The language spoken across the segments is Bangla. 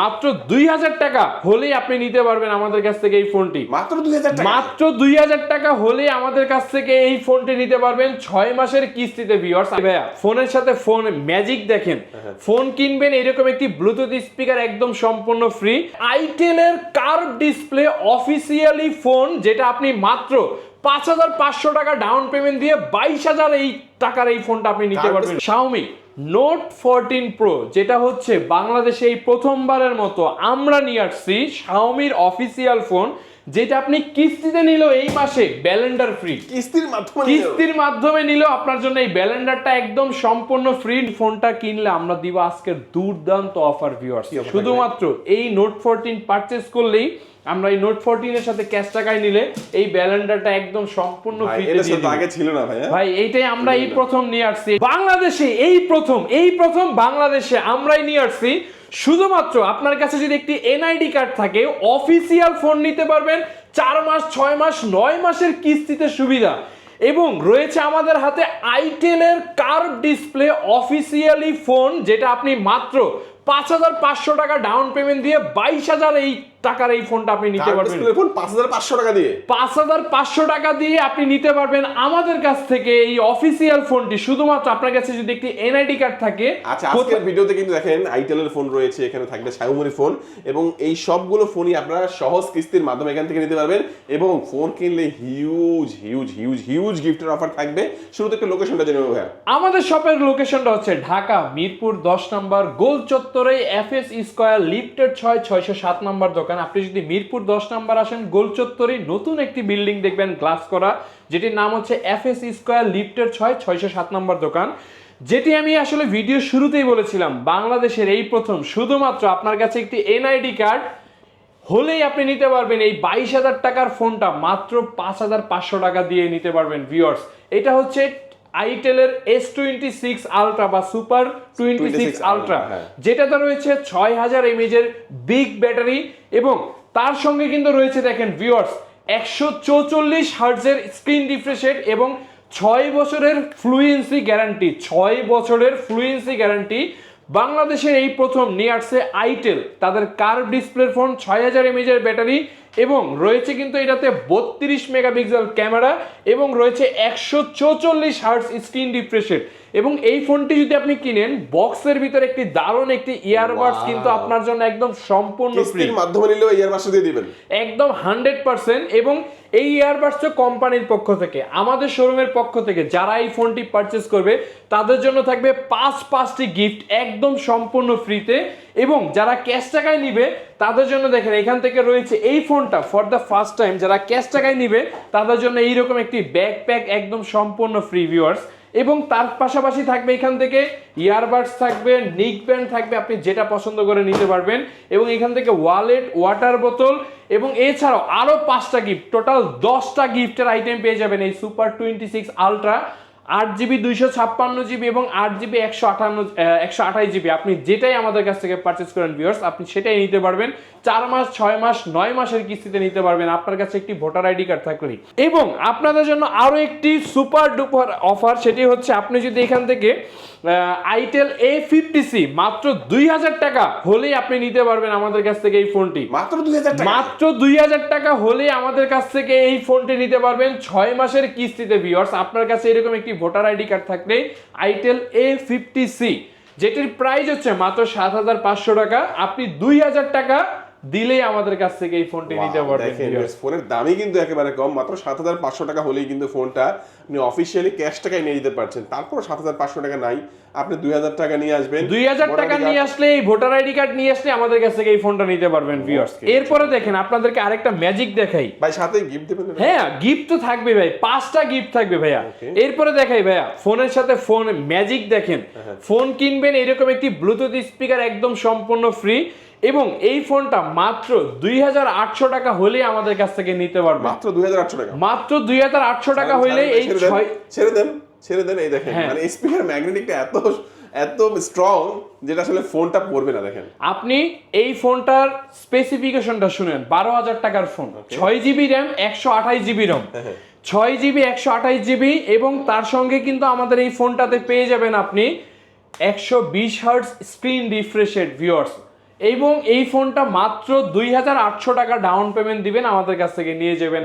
মাত্র দুই হাজার টাকা হলেই আপনি নিতে পারবেন আমাদের কাছ থেকে এই ফোনটি। মাত্র দুই হাজার মাত্র দুই হাজার টাকা হলেই আমাদের কাছ থেকে এই ফোনটি নিতে পারবেন ছয় মাসের কিস্তিতে ভিউয়ার্স ভাইয়া ফোনের সাথে ফোন ম্যাজিক দেখেন। ফোন কিনবেন এরকম একটি ব্লুটুথ স্পিকার একদম সম্পূর্ণ ফ্রি আইটেলের কার্ভ ডিসপ্লে অফিসিয়ালি ফোন যেটা আপনি মাত্র পাঁচ হাজার পাঁচশো টাকা ডাউন পেমেন্ট দিয়ে বাইশ হাজার এই টাকার এই ফোনটা আপনি নিতে পারবেন। শাওমি নোট ফোরটিন প্রো যেটা হচ্ছে বাংলাদেশে এই প্রথমবারের মতো আমরা নিয়ে আসছি শাওমির অফিসিয়াল ফোন যেটা আপনি কিস্তিতে নিল এই মাসে ব্যালেন্ডার ফ্রি কিস্তির মাধ্যমে কিস্তির মাধ্যমে নিল আপনার জন্য এই ব্যালেন্ডারটা একদম সম্পূর্ণ ফ্রি ফোনটা কিনলে আমরা দিব আজকের দুর্দান্ত অফার ভিউয়ার্স শুধুমাত্র এই নোট ফোরটিন পারচেস করলেই আমরা এই নোট ফোরটিন এর সাথে ক্যাশ টাকায় নিলে এই ব্যালেন্ডারটা একদম সম্পূর্ণ আগে ছিল না ভাই হ্যাঁ? ভাই এইটাই আমরা এই প্রথম নিয়ে আসছি। বাংলাদেশে এই প্রথম এই প্রথম বাংলাদেশে আমরাই নিয়ে আসছি। শুধুমাত্র আপনার কাছে যদি একটি এনআইডি কার্ড থাকে অফিসিয়াল ফোন নিতে পারবেন। চার মাস ছয় মাস নয় মাসের কিস্তিতে সুবিধা। এবং রয়েছে আমাদের হাতে আইটেলের কার্ভ ডিসপ্লে অফিসিয়ালি ফোন যেটা আপনি মাত্র পাঁচ হাজার পাঁচশো টাকা ডাউন পেমেন্ট দিয়ে বাইশ হাজার এই টাকার এই ফোনটা আপনি নিতে পারবেন। ফোন পাঁচ হাজার পাঁচশো টাকা দিয়ে। পাঁচ হাজার পাঁচশো টাকা দিয়ে আপনি নিতে পারবেন আমাদের কাছ থেকে এই অফিসিয়াল ফোনটি শুধুমাত্র আপনার কাছে যদি একটি এনআইডি কার্ড থাকে আচ্ছা আজকের ভিডিওতে কিন্তু দেখেন আইটেলের ফোন রয়েছে এখানে থাকবে সাইমনি ফোন এবং এই সবগুলো ফোনই আপনারা সহজ কিস্তির মাধ্যমে এখান থেকে নিতে পারবেন এবং ফোন কিনলে হিউজ হিউজ হিউজ হিউজ গিফটের অফার থাকবে। শুরুতে একটু লোকেশনটা জেনে নেব আমাদের শপের লোকেশনটা হচ্ছে ঢাকা মিরপুর দশ নম্বর গোল চত্বরে এফ এস স্কোয়ার লিফটেড ছয় ছয়শো সাত নম্বর দোকান। আপনি যদি মিরপুর দশ নম্বর আসেন গোল চত্বরে নতুন একটি বিল্ডিং দেখবেন, গ্লাস করা, যেটির নাম হচ্ছে এফ এস স্কোয়ার লিফটেড ছয়, ছয়শো সাত নম্বর দোকান। যেটি আমি আসলে ভিডিও শুরুতেই বলেছিলাম, বাংলাদেশের এই প্রথম, শুধুমাত্র আপনার কাছে একটি এনআইডি কার্ড হলেই আপনি নিতে পারবেন এই বাইশ হাজার টাকার ফোনটা, মাত্র পাঁচ হাজার পাঁচশো টাকা দিয়ে নিতে পারবেন ভিউয়ার্স এটা হচ্ছে আইটেলের এস টোয়েন্টি সিক্স আলট্রা বা সুপার টোয়েন্টি সিক্স আলট্রা। যেটাতে রয়েছে ছয় হাজার এমএজের বিগ ব্যাটারি এবং তার সঙ্গে কিন্তু রয়েছে দেখেন ভিওয়ার্স একশো চৌচল্লিশ হার্টজের স্ক্রিন রিফ্রেশের এবং ছয় বছরের ফ্লুয়েন্সি গ্যারান্টি ছয় বছরের ফ্লুয়েন্সি গ্যারান্টি বাংলাদেশের এই প্রথম নিয়ে আইটেল তাদের কার্ভ ডিসপ্লে ফোন ছয় হাজার এমএজের ব্যাটারি এবং রয়েছে কিন্তু এটাতে বত্রিশ মেগাপিক্সেল ক্যামেরা এবং রয়েছে একশো চৌচল্লিশ হার্টস স্ক্রিন রিফ্রেশেড এবং এই ফোনটি যদি আপনি কিনেন বক্সের ভিতরে একটি দারুণ একটি ইয়ারবাডস. কিন্তু আপনার জন্য একদম সম্পূর্ণ ফ্রি মাধ্যমে নিলেও ইয়ার মাসে দিয়ে দিবেন। একদম হান্ড্রেড পার্সেন্ট এবং এই ইয়ারবাডসটা কোম্পানির পক্ষ থেকে আমাদের শোরুমের পক্ষ থেকে যারা এই ফোনটি পারচেস করবে তাদের জন্য থাকবে পাঁচ পাঁচটি গিফট একদম সম্পূর্ণ ফ্রিতে এবং যারা ক্যাশ টাকায় নিবে তাদের জন্য দেখেন এখান থেকে রয়েছে এই ফোনটা ফর দ্য ফার্স্ট টাইম যারা ক্যাশ টাকায় নিবে তাদের জন্য এইরকম একটি ব্যাকপ্যাক একদম সম্পূর্ণ ফ্রি ভিউয়ার্স এবং তার পাশাপাশি থাকবে এখান থেকে ইয়ারবাডস থাকবে নিক ব্যান্ড থাকবে, আপনি যেটা পছন্দ করে নিতে পারবেন। এবং এখান থেকে ওয়ালেট ওয়াটার বোতল এবং এছাড়াও আরও পাঁচটা গিফট টোটাল দশটা গিফটের আইটেম পেয়ে যাবেন এই সুপার টোয়েন্টি সিক্স আলট্রা আট জিবি দুইশো ছাপ্পান্ন জিবি এবং আট জিবি একশো আটান্ন একশো আঠাশ জিবি। আপনি যেটাই আমাদের কাছ থেকে পারচেস করেন ভিউয়ার্স আপনি সেটাই নিতে পারবেন। চার মাস ছয় মাস নয় মাসের কিস্তিতে নিতে পারবেন। আপনার কাছে একটি ভোটার আইডি কার্ড থাকলেই। এবং আপনাদের জন্য আরও একটি সুপার ডুপার অফার সেটি হচ্ছে আপনি যদি এখান থেকে আইটেল এ ফিফটি সি মাত্র দুই হাজার টাকা হলেই আপনি নিতে পারবেন আমাদের কাছ থেকে এই ফোনটি। মাত্র দুই হাজার মাত্র দুই হাজার টাকা হলেই আমাদের কাছ থেকে এই ফোনটি নিতে পারবেন। ছয় মাসের কিস্তিতে ভিউয়ার্স আপনার কাছে এরকম একটি ভোটার আইডি কার্ড থাকলে আইটেল এ ফিফটি সি যেটির প্রাইস হচ্ছে মাত্র সাত হাজার পাঁচশো টাকা। আপনি দুই হাজার টাকা দিলেই আমাদের কাছ থেকে এই ফোনটি নিতে পারবেন। ফোনের দামই কিন্তু একেবারে কম মাত্র সাত হাজার পাঁচশো টাকা হলেই কিন্তু ফোনটা আপনি অফিসিয়ালি ক্যাশ টাকায় নিয়ে যেতে পারছেন তারপর সাত হাজার পাঁচশো টাকা নাই আপনি দুই হাজার টাকা নিয়ে আসবেন দুই হাজার টাকা নিয়ে আসলে এই ভোটার আইডি কার্ড নিয়ে আসলে আমাদের কাছ থেকে এই ফোনটা নিতে পারবেন ভিউয়ার্স. এরপরে দেখেন আপনাদেরকে আরেকটা ম্যাজিক দেখাই ভাই সাথে গিফট দেবেন হ্যাঁ গিফট তো থাকবে ভাই পাঁচটা গিফট থাকবে ভাইয়া. এরপরে দেখাই ভাইয়া ফোনের সাথে ফোন ম্যাজিক দেখেন হ্যাঁ। ফোন কিনবেন এরকম একটি ব্লুটুথ স্পিকার একদম সম্পূর্ণ ফ্রি এবং এই ফোনটা মাত্র দুই হাজার আটশো টাকা হলেই আমাদের কাছ থেকে নিতে পারবে। মাত্র দুই হাজার আটশো টাকা। মাত্র দুই হাজার আটশো টাকা হইলে এই ছেড়ে দেন, ছেড়ে দেন এই দেখেন হ্যাঁ। মানে স্পিকার ম্যাগনেটিকটা এত এত স্ট্রং যেটা আসলে ফোনটা পড়বে না দেখেন। আপনি এই ফোনটার স্পেসিফিকেশনটা শুনেন বারো হাজার টাকার ফোন ছয় জিবি র্যাম একশো আঠাশ জিবি রম হ্যাঁ। ছয় জিবি একশো আঠাশ জিবি এবং তার সঙ্গে কিন্তু আমাদের এই ফোনটাতে পেয়ে যাবেন আপনি একশো বিশ হার্টস স্ক্রিন রিফ্রেশেড ভিউয়ার্স এবং এই ফোনটা মাত্র দুই হাজার আটশো টাকা ডাউন পেমেন্ট দিবেন আমাদের কাছ থেকে নিয়ে যাবেন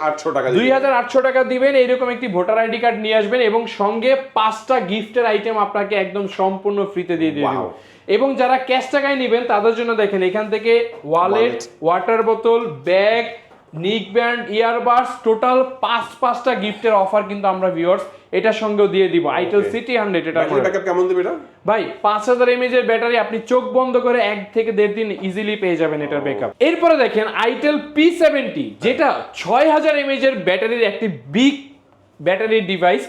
আটশো টাকা দুই হাজার আটশো টাকা দিবেন এইরকম একটি ভোটার আইডি কার্ড নিয়ে আসবেন এবং সঙ্গে পাঁচটা গিফটের আইটেম আপনাকে একদম সম্পূর্ণ ফ্রিতে দিয়ে দিয়ে দিব। এবং যারা ক্যাশ টাকায় নেবেন তাদের জন্য দেখেন এখান থেকে ওয়ালেট ওয়াটার বোতল bag neck band earbuds total পাঁচ পাঁচটা গিফটের অফার কিন্তু আমরা ভিউয়ার্স এটার সঙ্গেও দিয়ে দিব। আইটেল সিটি হান্ড্রেড এটা ব্যাকআপ কেমন দেবে এটা? ভাই পাঁচ হাজার এমএজ এর ব্যাটারি আপনি চোখ বন্ধ করে এক থেকে দেড় দিন ইজিলি পেয়ে যাবেন এটার ব্যাকআপ এরপরে দেখেন আইটেল পি সেভেন্টি যেটা ছয় হাজার এমএজ এর ব্যাটারির একটি বিগ ব্যাটারি ডিভাইস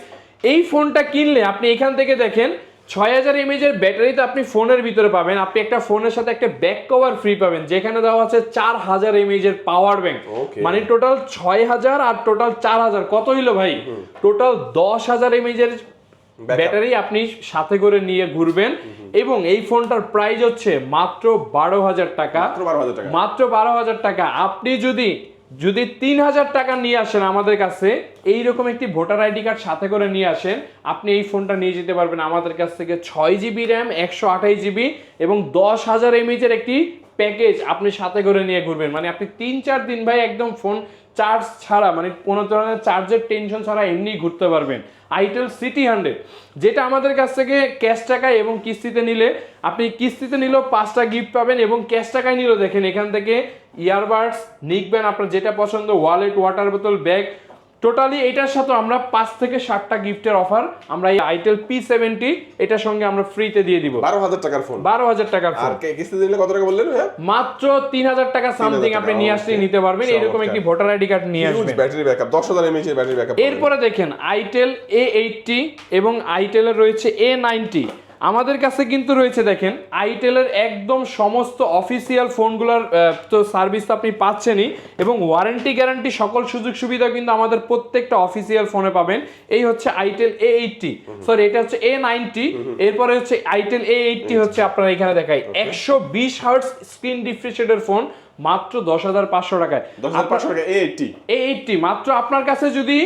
এই ফোনটা কিনলে আপনি এখান থেকে দেখেন ছয় হাজার এমএজ এর ব্যাটারি তো আপনি ফোনের ভিতরে পাবেন। আপনি একটা ফোনের সাথে একটা ব্যাক কভার ফ্রি পাবেন যেখানে দেওয়া আছে চার হাজার এমএজ এর পাওয়ার ব্যাংক মানে টোটাল ছয় হাজার আর টোটাল চার হাজার। কত হইল ভাই? টোটাল দশ হাজার এমএজ এর ব্যাটারি আপনি সাথে করে নিয়ে ঘুরবেন। এবং এই ফোনটার প্রাইস হচ্ছে মাত্র বারো হাজার টাকা। মাত্র বারো হাজার টাকা। আপনি যদি যদি তিন হাজার টাকা নিয়ে আসেন আমাদের কাছে, এইরকম একটি ভোটার আইডি কার্ড সাথে করে নিয়ে আসেন, আপনি এই ফোনটা নিয়ে যেতে পারবেন আমাদের কাছ থেকে ছয় জিবি র্যাম, একশো আঠাশ জিবি এবং দশ হাজার এমএচের একটি প্যাকেজ আপনি সাথে করে নিয়ে ঘুরবেন। মানে আপনি তিন চার দিন ভাই একদম ফোন চার্জ ছাড়া মানে কোনো ধরনের চার্জের টেনশন ছাড়া এমনি ঘুরতে পারবেন। আইটেল সিটি হান্ড্রেড যেটা আমাদের কাছ থেকে ক্যাশ টাকায় এবং কিস্তিতে নিলে, আপনি কিস্তিতে নিলেও পাঁচটা গিফট পাবেন এবং ক্যাশ টাকায় নিলেও দেখেন এখান থেকে ইয়ারবাডস নিকবেন আপনার যেটা পছন্দ ওয়ালেট ওয়াটার বোতল ব্যাগ টোটালি এটার সাথে আমরা পাঁচ থেকে সাতটা গিফটের অফার আমরা এই আইটেল পি সেভেন্টি এটার সঙ্গে আমরা ফ্রিতে দিয়ে দিব। বারো হাজার টাকার ফোন বারো হাজার টাকার ফোন কিস্তি দিলে কত টাকা বললেন মাত্র তিন হাজার টাকা সামথিং আপনি নিয়ে okay. নিতে পারবেন। এরকম একটি ভোটার আইডি কার্ড নিয়ে আসবেন। ব্যাটারি ব্যাকআপ দশ হাজার এমএইচ ব্যাটারি ব্যাকআপ এরপরে দেখেন আইটেল এ এইটটি এবং আইটেলের রয়েছে এ নাইনটি আমাদের কাছে কিন্তু রয়েছে দেখেন আইটেলের একদম সমস্ত অফিসিয়াল ফোনগুলোর তো সার্ভিস তো আপনি পাচ্ছেনই এবং ওয়ারেন্টি গ্যারান্টি সকল সুযোগ সুবিধা কিন্তু আমাদের প্রত্যেকটা অফিসিয়াল ফোনে পাবেন। এই হচ্ছে আইটেল এ এইটটি সরি এটা হচ্ছে এ নাইনটি এরপরে হচ্ছে আইটেল এ এইটটি হচ্ছে আপনারা এখানে দেখাই। একশো বিশ হার্টস স্ক্রিন ডিফ্রিশিয়েটের ফোন মাত্র দশ হাজার পাঁচশো টাকায়। এ এইটটি মাত্র আপনার কাছে যদি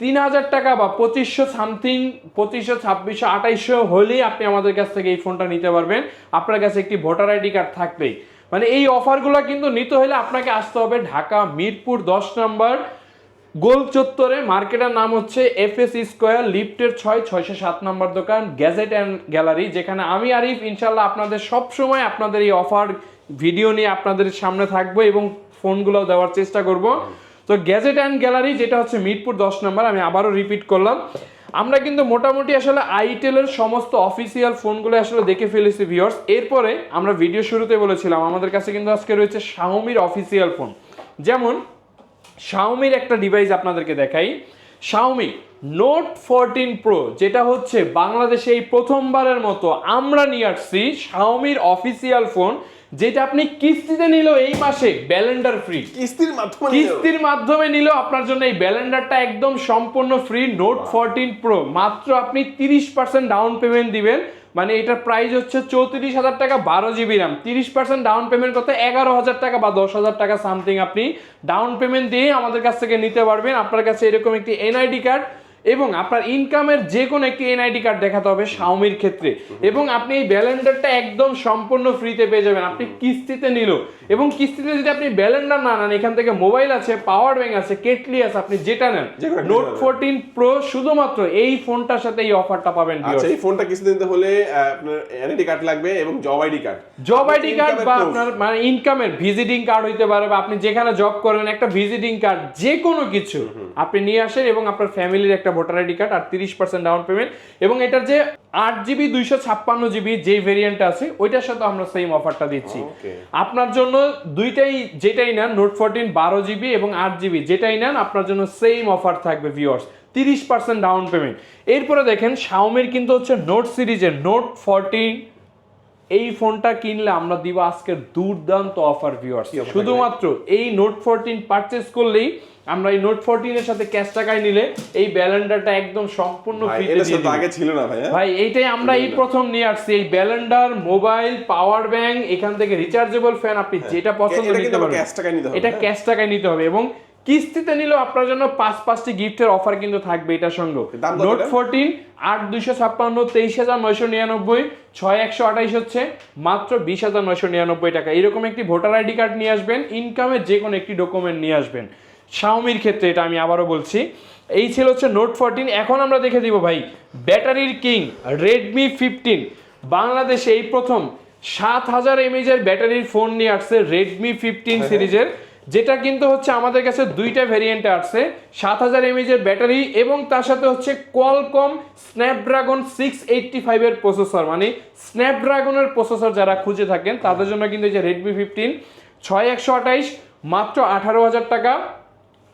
তিন হাজার টাকা বা পঁচিশশো সামথিং, পঁচিশশো, ছাব্বিশশো, আঠাইশশো হলেই আপনি আমাদের কাছ থেকে এই ফোনটা নিতে পারবেন। আপনার কাছে একটি ভোটার আইডি কার্ড থাকবেই মানে এই অফারগুলো কিন্তু নিতে হলে আপনাকে আসতে হবে ঢাকা মিরপুর দশ নম্বর, গোল চত্বরে। মার্কেটের নাম হচ্ছে এফ এস স্কোয়ার, লিফটের ছয়, ছয়শো সাত নম্বর দোকান, গ্যাজেট অ্যান্ড গ্যালারি, যেখানে আমি আরিফ ইনশাল্লাহ আপনাদের সব সময় আপনাদের এই অফার ভিডিও নিয়ে আপনাদের সামনে থাকব এবং ফোনগুলো দেওয়ার চেষ্টা করব। তো গ্যাজেট অ্যান্ড গ্যালারি যেটা হচ্ছে মিরপুর দশ নম্বর, আমি আবারও রিপিট করলাম। আমরা কিন্তু মোটামুটি আসলে আইটেলের সমস্ত অফিসিয়াল ফোনগুলো আসলে দেখে ফেলেছি ভিউয়ার্স এরপরে আমরা ভিডিও শুরুতে বলেছিলাম, আমাদের কাছে কিন্তু আজকে রয়েছে শাওমির অফিসিয়াল ফোন যেমন শাওমির একটা ডিভাইস আপনাদেরকে দেখাই। শাওমি নোট ফোরটিন প্রো যেটা হচ্ছে বাংলাদেশে এই প্রথমবারের মতো আমরা নিয়ে আসছি শাওমির অফিসিয়াল ফোন যেটা আপনি কিস্তিতে নিল এই মাসে ব্যালেন্ডার ফ্রি কিস্তির মাধ্যমে কিস্তির মাধ্যমে নিলেও আপনার জন্য এই ব্যালেন্ডারটা একদম সম্পূর্ণ ফ্রি নোট ফোরটিন প্রো মাত্র আপনি তিরিশ পার্সেন্ট ডাউন পেমেন্ট দিবেন। মানে এটার প্রাইস হচ্ছে চৌত্রিশ হাজার টাকা বারো জিবি র্যাম তিরিশ পার্সেন্ট ডাউন পেমেন্ট করতে এগারো হাজার টাকা বা দশ হাজার টাকা সামথিং আপনি ডাউন পেমেন্ট দিয়ে আমাদের কাছ থেকে নিতে পারবেন। আপনার কাছে এরকম একটি এনআইডি কার্ড এবং আপনার ইনকামের যে কোনো একটি এনআইডি কার্ড দেখাতে হবে শাওমির ক্ষেত্রে। এবং আপনি এই ব্যালেন্ডারটা একদম সম্পূর্ণ ফ্রিতে পেয়ে যাবেন। আপনি কিস্তিতে নিল। এবং কিস্তিতে যদি আপনি ব্যালেন্ডার না নেন এখান থেকে মোবাইল আছে পাওয়ার ব্যাংক আছে কেটলি আছে আপনি যেটা নেন নোট ফোরটিন প্রো শুধুমাত্র এই ফোনটার সাথে এই অফারটা পাবেন আচ্ছা এই ফোনটা কিস্তি দিতে হলে আপনার এনআইডি কার্ড লাগবে এবং job ID card job ID card বা আপনার মানে ইনকামের ভিজিটিং কার্ড হইতে পারে বা আপনি যেখানে জব করেন একটা ভিজিটিং কার্ড যে কোনো কিছু আপনি নিয়ে আসেন এবং আপনার ফ্যামিলির একটা ভোটার আইডি কার্ড আর তিরিশ পার্সেন্ট ডাউন পেমেন্ট এবং এটার যে আট জিবি দুইশো ছাপ্পান্ন জিবি যে ভেরিয়েন্ট আছে ওইটার সাথে আমরা সেম অফারটা দিচ্ছি। আপনার জন্য দুইটাই যেটাই নেন নোট ফোরটিন বারো জিবি এবং আট জিবি যেটাই নেন আপনার জন্য সেম অফার থাকবে ভিউয়ার্স তিরিশ পার্সেন্ট ডাউন পেমেন্ট এরপরে দেখেন শাওমির কিন্তু হচ্ছে নোট সিরিজের নোট ফোরটিন এই ফোনটা কিনলে আমরা দিব আজকের দুর্দান্ত অফার ভিউয়ার্স শুধুমাত্র এই নোট ফোরটিন পারচেস করলেই আমরা এই নোট ফোরটিনের সাথে ক্যাশ টাকায় নিলে এই ব্যালেন্ডারটা একদম সম্পূর্ণ। আগে ছিল না ভাই হ্যাঁ? ভাই এইটাই আমরা এই প্রথম নিয়ে আসছি এই ব্যালেন্ডার মোবাইল পাওয়ার ব্যাংক এখান থেকে রিচার্জেবল ফ্যান আপনি যেটা পছন্দ এটা নিতে পারবেন ক্যাশ টাকায় নিতে হবে এটা হ্যাঁ? ক্যাশ টাকায় নিতে হবে এবং কিস্তিতে নিলেও আপনার জন্য পাঁচ পাঁচটি গিফটের অফার কিন্তু থাকবে এটার সঙ্গে। নোট? ফোরটিন আট দুইশো ছাপ্পান্ন তেইশ হাজার নয়শো নিরানব্বই ছয় একশো আঠাইশ হচ্ছে মাত্র বিশ হাজার নয়শো নিরানব্বই টাকা। এরকম একটি ভোটার আইডি কার্ড নিয়ে আসবেন ইনকামের যে কোনো একটি ডকুমেন্ট নিয়ে আসবেন। শাওমির ক্ষেত্রে এটা আমি আবারও বলছি। এই ছিল হচ্ছে নোট ফোরটিন এখন আমরা দেখে দিব ভাই ব্যাটারির কিং রেডমি ফিফটিন বাংলাদেশে এই প্রথম সাত হাজার এমএজের ব্যাটারির ফোন নিয়ে আসছে রেডমি ফিফটিন সিরিজের। যেটা কিন্তু হচ্ছে আমাদের কাছে দুইটা ভেরিয়েন্টে আসছে। সাত হাজার এমএজের ব্যাটারি এবং তার সাথে হচ্ছে কোয়ালকম স্ন্যাপড্রাগন সিক্স এইটটি ফাইভের প্রসেসর মানে স্ন্যাপড্রাগনের প্রসেসর যারা খুঁজে থাকেন, তাদের জন্য কিন্তু এই যে রেডমি ফিফটিন ছয় একশো আঠাইশ মাত্র আঠারো হাজার টাকা।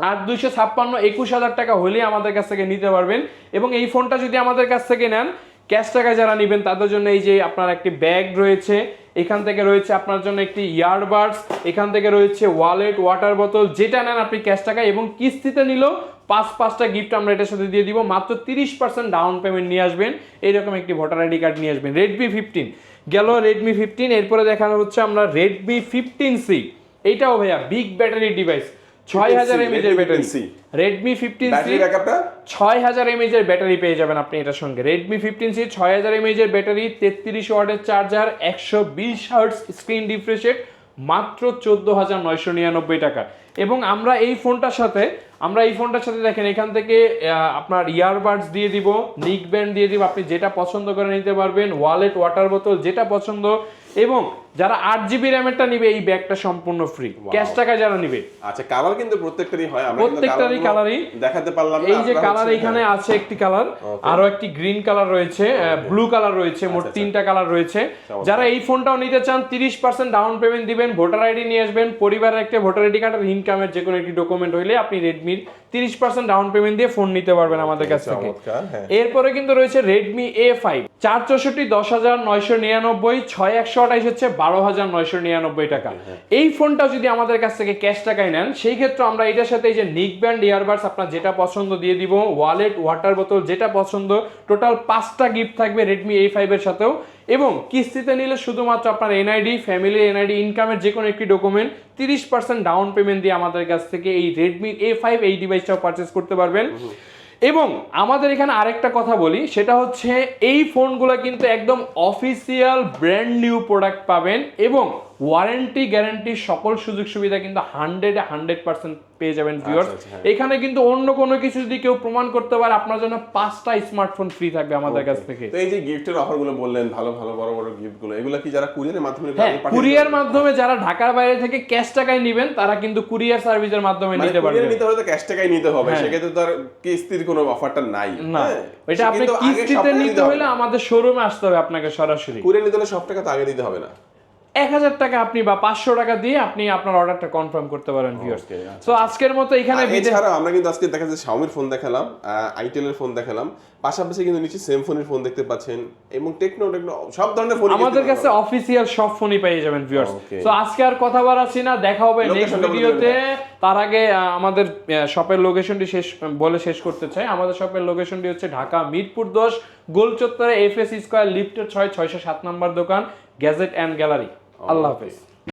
আর দুইশো ছাপ্পান্ন, একুশ হাজার টাকা হলেই আমাদের কাছ থেকে নিতে পারবেন। এবং এই ফোনটা যদি আমাদের কাছ থেকে নেন ক্যাশ টাকায় যারা নেবেন, তাদের জন্য এই যে আপনার একটি ব্যাগ রয়েছে এখান থেকে রয়েছে আপনার জন্য একটি ইয়ারবাডস এখান থেকে রয়েছে ওয়ালেট ওয়াটার বোতল যেটা নেন আপনি ক্যাশ টাকায় এবং কিস্তিতে নিলেও পাঁচ, পাঁচটা গিফট আমরা এটার সাথে দিয়ে দিব। মাত্র তিরিশ পার্সেন্ট ডাউন পেমেন্ট নিয়ে আসবেন। এইরকম একটি ভোটার আইডি কার্ড নিয়ে আসবেন। রেডমি ফিফটিন গেল রেডমি ফিফটিন এরপরে দেখানো হচ্ছে আমরা রেডমি ফিফটিন সি এইটাও ভাইয়া বিগ ব্যাটারি ডিভাইস ছয় হাজার 15C, এমএজের ব্যাটারি রেডমি ফিফটিন সি ছয় হাজার এমএজের ব্যাটারি পেয়ে যাবেন আপনি এটার সঙ্গে। রেডমি ফিফটিন সি ছয় হাজার এমএজের ব্যাটারি তেত্রিশ ওয়াটের চার্জার একশো বিশ হার্টস স্ক্রিন মাত্র চোদ্দ হাজার নয়শো নিরানব্বই টাকা। এবং আমরা এই ফোনটার সাথে আমরা এই ফোনটার সাথে দেখেন এখান থেকে আপনার ইয়ারবাডস দিয়ে দিব নিক ব্যান্ড দিয়ে দিব আপনি যেটা পছন্দ করে নিতে পারবেন ওয়ালেট ওয়াটার বোতল যেটা পছন্দ এবং যারা আট জিবি র্যামেরটা নিবে এই ব্যাগটা সম্পূর্ণ ফ্রি ক্যাশ টাকা যারা নিবে। আচ্ছা কালার কিন্তু প্রত্যেকটারই হয় আমরা প্রত্যেকটারই কালারই দেখাতে পারলাম না এই যে কালার এখানে হ্যাঁ। আছে একটি কালার আরও একটি গ্রিন কালার রয়েছে ব্লু কালার রয়েছে মোট আচ্ছা, তিনটা কালার রয়েছে। যারা এই ফোনটাও নিতে চান তিরিশ পার্সেন্ট ডাউন পেমেন্ট দিবেন ভোটার আইডি নিয়ে আসবেন পরিবারের একটা ভোটার আইডি কার্ড আর ইনকামের যে কোনো একটি ডকুমেন্ট হইলে আপনি রেডমির তিরিশ পার্সেন্ট ডাউন পেমেন্ট দিয়ে ফোন নিতে পারবেন আমাদের কাছ থেকে। হ্যাঁ। এরপরে কিন্তু রয়েছে রেডমি এ ফাইভ চার চৌষট্টি দশ হাজার নয়শো নিরানব্বই ছয় একশো আঠাইশ হচ্ছে বারো হাজার নয়শো নিরানব্বই টাকা। এই ফোনটা যদি আমাদের কাছ থেকে ক্যাশ টাকায় নেন সেই ক্ষেত্রে আমরা এটার সাথে এই যে নিক ব্যান্ড ইয়ারবাডস আপনার যেটা পছন্দ দিয়ে দিব ওয়ালেট ওয়াটার বোতল যেটা পছন্দ টোটাল পাঁচটা গিফট থাকবে রেডমি এ ফাইভের সাথেও। এবং কিস্তিতে নিলে শুধুমাত্র আপনার এনআইডি ফ্যামিলি এনআইডি ইনকামের যে কোনো একটি ডকুমেন্ট তিরিশ পার্সেন্ট ডাউন পেমেন্ট দিয়ে আমাদের কাছ থেকে এই রেডমি এ ফাইভ এই ডিভাইসটাও পারচেস করতে পারবেন। এবং আমাদের এখানে আরেকটা কথা বলি, সেটা হচ্ছে এই ফোনগুলো কিন্তু একদম অফিসিয়াল ব্র্যান্ড নিউ প্রোডাক্ট পাবেন এবং ওয়ারেন্টি গ্যারান্টি সকল সুযোগ সুবিধা কিন্তু হান্ড্রেড হান্ড্রেড পার্সেন্ট পেয়ে যাবেন ভিউয়ার্স আচ্ছা, হ্যাঁ। এখানে কিন্তু অন্য কোনো কিছু যদি কেউ প্রমাণ করতে পারে আপনার জন্য পাঁচটা স্মার্টফোন ফ্রি থাকবে আমাদের কাছ থেকে তো এই যে গিফটের অফারগুলো বললেন ভালো ভালো বড় বড় গিফটগুলো এগুলো কি যারা কুরিয়ারের মাধ্যমে নেবে, হ্যাঁ কুরিয়ার মাধ্যমে যারা ঢাকার বাইরে থেকে ক্যাশ টাকায় নেবেন তারা কিন্তু কুরিয়ার সার্ভিসের মাধ্যমে? মানে নিতে কুরিয়ার পারবেন নিতে হলে তো ক্যাশ টাকাই নিতে হবে হ্যাঁ। সেক্ষেত্রে তো আর কিস্তির কোনো অফারটা নাই না? এটা আপনি কিস্তিতে নিতে হলে আমাদের শোরুমে আসতে হবে আপনাকে সরাসরি কুরিয়ার নিতে হলে সব টাকা তো আগে দিতে হবে না এক হাজার টাকা আপনি বা পাঁচশো টাকা দিয়ে আপনি আপনার অর্ডারটা কনফার্ম করতে পারেন ভিউয়ার্স Okay, আচ্ছা, তো আজকের মতো এখানে এছাড়াও আমরা কিন্তু আজকে দেখা যাচ্ছে শাওমির ফোন দেখালাম আইটেল এর ফোন দেখালাম পাশাপাশি কিন্তু নিচে সেম ফোনের ফোন দেখতে পাচ্ছেন এবং টেকনো টেকনো সব ধরনের ফোন আমাদের কাছে অফিসিয়াল সব ফোনই পেয়ে যাবেন ভিউয়ার্স. তো আজকে আর কথা বাড়াচ্ছি না দেখা হবে নেক্সট ভিডিওতে তার আগে আমাদের শপের লোকেশনটি শেষ বলে শেষ করতে চাই। আমাদের শপের লোকেশনটি হচ্ছে ঢাকা মিরপুর দশ গোল চত্বরে এফ এস স্কোয়ার লিফটের ছয় ছয়শো সাত নম্বর দোকান গ্যাজেট অ্যান্ড গ্যালারি আল্লাহ হাফেজ।